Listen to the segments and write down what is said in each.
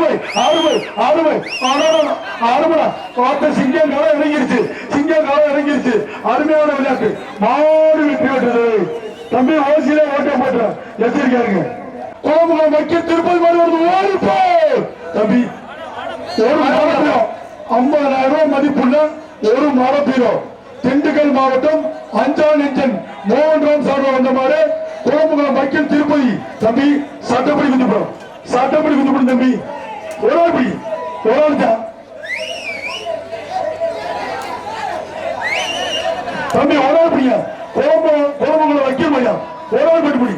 ஆறுமை ஆறுமை ஆறுமை. ஆறுமடா. பார்த்த சிங்கம் காலம் இறங்கிருச்சு. சிங்கம் காலம் இறங்கிருச்சு. அருமையான விளையாட்டு. மாடு வெற்றி பெற்றது. தம்பி ஓசியில ஓட்ட போட்ட எச்சரிக்காருங்க கோபுரம் வைக்க திருப்பதி வருவது ஓடிப்போ. தம்பி ஒரு மாவட்டம் ஐம்பதாயிரம் ரூபாய் மதிப்புள்ள ஒரு மரப்பீரம் திண்டுக்கல் மாவட்டம் அஞ்சா இன்ஜன் மூன்றாம் ராம் வந்த மாதிரி கோபுரம் வைக்கல் திருப்பதி. தம்பி சட்டப்படி குதிப்போம் சட்டப்படி குதிப்போம் தம்பி. ஒரு ஆள் பிடி ஒரு ஆள் தான் தம்பி ஒரு ஆள் பிடிங்க கோமுகம் கோமுகளை வைக்க முடியும் ஒரு ஆள் பிடி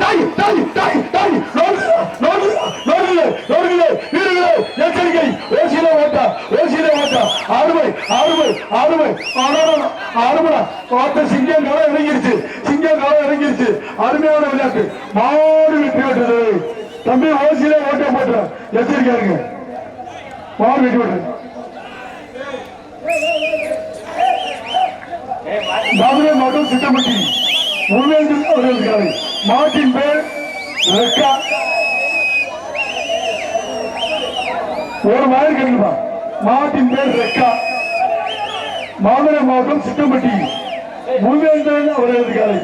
தாய், தாய், தாய், தாய், நோடுங்க, நோடுங்க, நோடுங்க, நோடுங்க, வீரர்களே, எச்சரிக்கை, ஓசியில ஓட்டா, ஓசியில ஓட்டா, அருமை, அருமை, அருமை, அடடட, பார்த்த சிங்கம் காலம் இறங்கிருச்சு, சிங்கம் காலம் இறங்கிருச்சு, அருமையான விளையாட்டு, மாடு வெற்றி பெற்றது, தம்பி ஓசியில ஓட்ட போட்ட, எச்சரிக்காருங்க. இருங்க, மாடு வெற்றி பெற்றது. மதுரை மாவட்டம் சிட்டம்பட்டி முருகேந்திரன் அவர்கள் மாட்டின் பேர் ரெக்கா ஒரு மாதிரி கேட்கணுமா மாட்டின் பேர் ரெக்கா மாமலை மாவட்டம் சித்தம்பட்டி. முருகேந்திரன் அவர்கள் இருக்கிறார்கள்